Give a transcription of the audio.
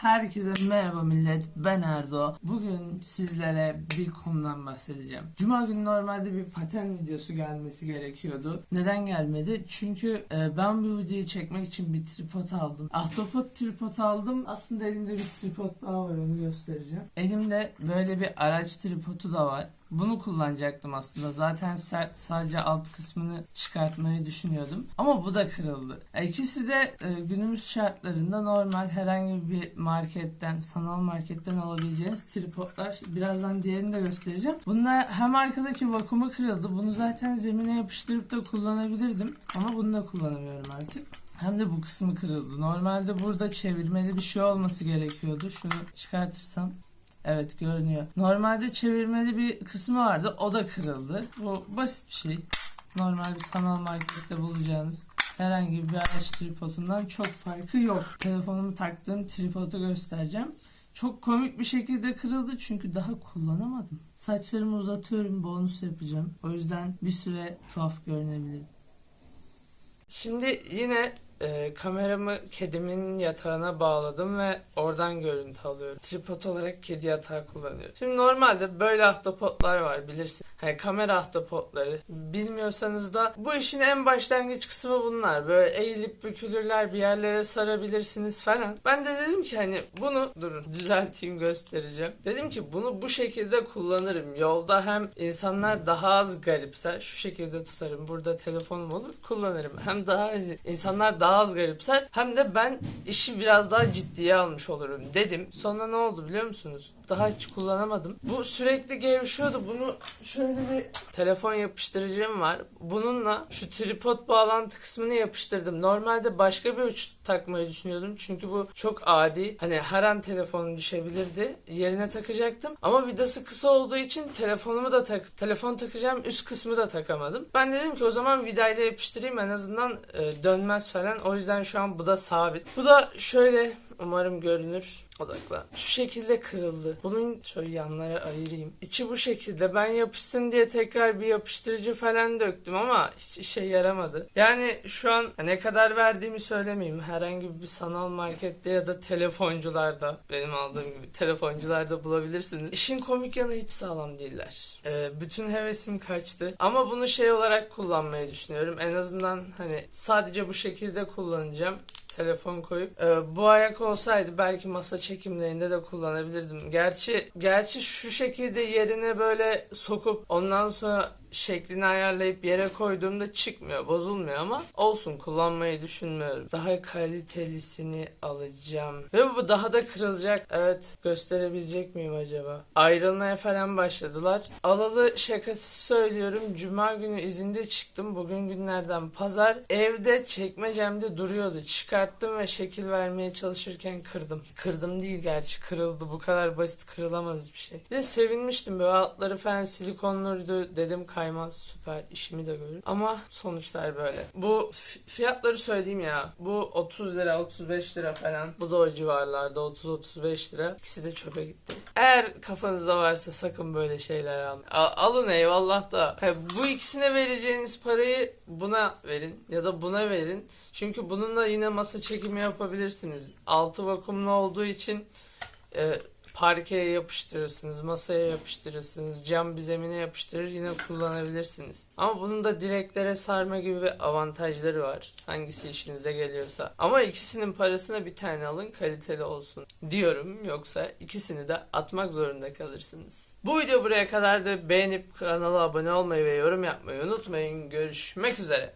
Herkese merhaba millet ben Erdo. Bugün sizlere bir konudan bahsedeceğim. Cuma günü normalde bir paten videosu gelmesi gerekiyordu. Neden gelmedi? Çünkü e, ben bu videoyu çekmek için bir tripod aldım. Ahtapot tripod aldım. Aslında elimde bir tripod daha var onu göstereceğim. Elimde böyle bir araç tripodu da var. Bunu kullanacaktım aslında. Zaten sa- sadece alt kısmını çıkartmayı düşünüyordum. Ama bu da kırıldı. E, İkisi de e, günümüz şartlarında normal herhangi bir marketten, sanal marketten alabileceğiniz tripodlar. Birazdan diğerini de göstereceğim. Bunlar hem arkadaki vakumu kırıldı. Bunu zaten zemine yapıştırıp da kullanabilirdim. Ama bunu da kullanamıyorum artık. Hem de bu kısmı kırıldı. Normalde burada çevirmeli bir şey olması gerekiyordu. Şunu çıkartırsam Evet görünüyor. Normalde çevirmeli bir kısmı vardı. O da kırıldı. Bu basit bir şey. Normal bir sanal markette bulacağınız herhangi bir araç tripodundan çok farkı yok. Telefonumu taktığım tripodu göstereceğim. Çok komik bir şekilde kırıldı çünkü daha kullanamadım. Saçlarımı uzatıyorum, bonus yapacağım. O yüzden bir süre tuhaf görünebilir. Şimdi yine e, kameramı kedimin yatağına bağladım ve oradan görüntü alıyorum. Tripod olarak kedi yatağı kullanıyorum. Şimdi normalde böyle ahtapotlar var bilirsin. Hani kamera ahtapotları. Bilmiyorsanız da bu işin en başlangıç kısmı bunlar. Böyle eğilip bükülürler bir yerlere sarabilirsiniz falan. Ben de dedim ki hani bunu durun düzelteyim göstereceğim. Dedim ki bunu bu şekilde kullanırım. Yolda hem insanlar daha az garipser. Şu şekilde tutarım. Burada telefonum olur kullanırım. Hem daha insanlar daha az garipser hem de ben işi biraz daha ciddiye almış olurum dedim. Sonra ne oldu biliyor musunuz? Daha hiç kullanamadım. Bu sürekli gevşiyordu. Bunu şöyle bir telefon yapıştırıcım var. Bununla şu tripod bağlantı kısmını yapıştırdım. Normalde başka bir uç takmayı düşünüyordum. Çünkü bu çok adi. Hani her an telefonum düşebilirdi. Yerine takacaktım. Ama vidası kısa olduğu için telefonumu da tak telefon takacağım üst kısmı da takamadım. Ben dedim ki o zaman vidayla yapıştırayım en azından e, dönmez falan. O yüzden şu an bu da sabit. Bu da şöyle umarım görünür. Odakla. Şu şekilde kırıldı. Bunun şöyle yanlara ayırayım. İçi bu şekilde. Ben yapışsın diye tekrar bir yapıştırıcı falan döktüm ama hiç işe yaramadı. Yani şu an ne kadar verdiğimi söylemeyeyim. Herhangi bir sanal markette ya da telefoncularda benim aldığım gibi telefoncularda bulabilirsiniz. İşin komik yanı hiç sağlam değiller. Ee, bütün hevesim kaçtı. Ama bunu şey olarak kullanmayı düşünüyorum. En azından hani sadece bu şekilde kullanacağım telefon koyup e, bu ayak olsaydı belki masa çekimlerinde de kullanabilirdim. Gerçi gerçi şu şekilde yerine böyle sokup ondan sonra şeklini ayarlayıp yere koyduğumda çıkmıyor, bozulmuyor ama olsun kullanmayı düşünmüyorum. Daha kalitelisini alacağım. Ve bu daha da kırılacak. Evet, gösterebilecek miyim acaba? Ayrılmaya falan başladılar. Alalı şakası söylüyorum. Cuma günü izinde çıktım. Bugün günlerden pazar. Evde çekmecemde duruyordu. Çıkarttım ve şekil vermeye çalışırken kırdım. Kırdım değil gerçi kırıldı. Bu kadar basit kırılamaz bir şey. Bir de sevinmiştim böyle altları falan silikonluydu. Dedim kaymaz süper işimi de görür. Ama sonuçlar böyle. Bu fi- fiyatları söyleyeyim ya. Bu 30 lira 35 lira falan. Bu da o civarlarda 30-35 lira. İkisi de çöpe gitti. Eğer kafanızda varsa sakın böyle şeyler alın. A- alın eyvallah da. He, bu ikisine vereceğiniz parayı buna verin ya da buna verin. Çünkü bununla yine masa çekimi yapabilirsiniz. Altı vakumlu olduğu için e, parkeye yapıştırırsınız, masaya yapıştırırsınız, cam bir zemine yapıştırır yine kullanabilirsiniz. Ama bunun da direklere sarma gibi bir avantajları var. Hangisi işinize geliyorsa. Ama ikisinin parasına bir tane alın kaliteli olsun diyorum. Yoksa ikisini de atmak zorunda kalırsınız. Bu video buraya kadar da beğenip kanala abone olmayı ve yorum yapmayı unutmayın. Görüşmek üzere.